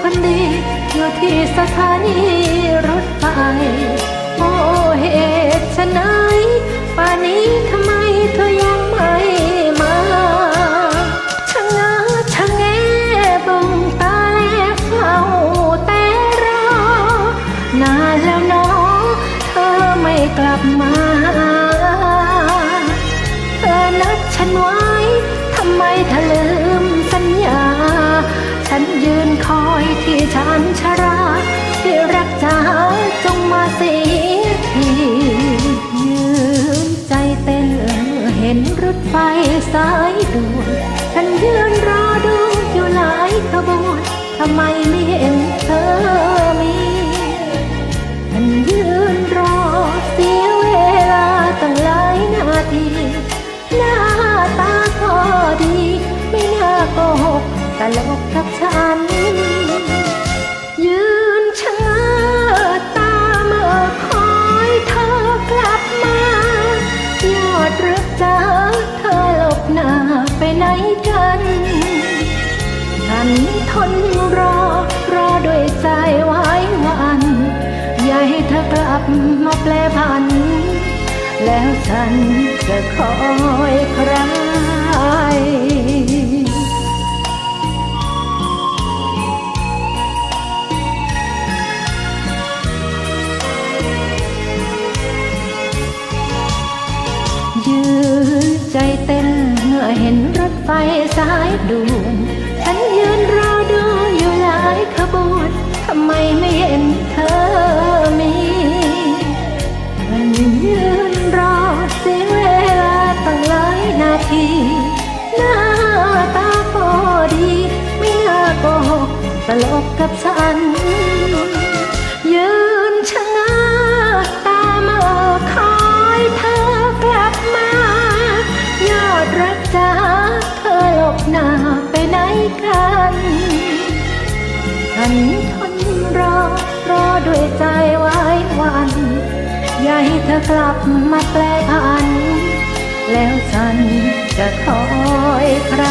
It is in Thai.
คนดีอยู่ที่สถานีรถไฟ โอ้เหตุไฉนป่านนี้ทำไมเธอยังไม่มาชะงาชะแงเบึงตาแลเฝ้าแต่รอนานแล้วเนอเธอไม่กลับมา ยืนคอยที่ชานชราที่รักจ๋าจงมาเสียทียืนใจเต้นเห็นรถไฟสายด่วนฉันยืนรอดูอยู่หลายขบวนทำไมไม่เห็นเธอมีฉันยืนรอเสียเวลาตั้งหลายนาทีหน้าตาก็ดี ไม่น่าโกหกตลก กับฉัน ยืนชะงักตาเมื่อคอยเธอกลับมา ยอดรักจ้าเธอหลบหน้าไปไหนกันฉันทนรอ รอด้วยใจไว้วัน อย่าให้เธอกลับมาแปลผัน แล้วฉันจะคอยใคร ไฟสายด่วนฉันยืนรอดูอยู่หลายขบวนทำไมไม่เห็นเธอมีฉันยืนรอเสียเวลาตั้งหลายนาทีหน้าตาก็ดี ไม่น่าโกหกตลกกับฉัน ไปไหนกันฉันทนรอ รอด้วยใจไว้วัน อย่าให้เธอกลับมาแปลพัน แล้วฉันจะคอยคร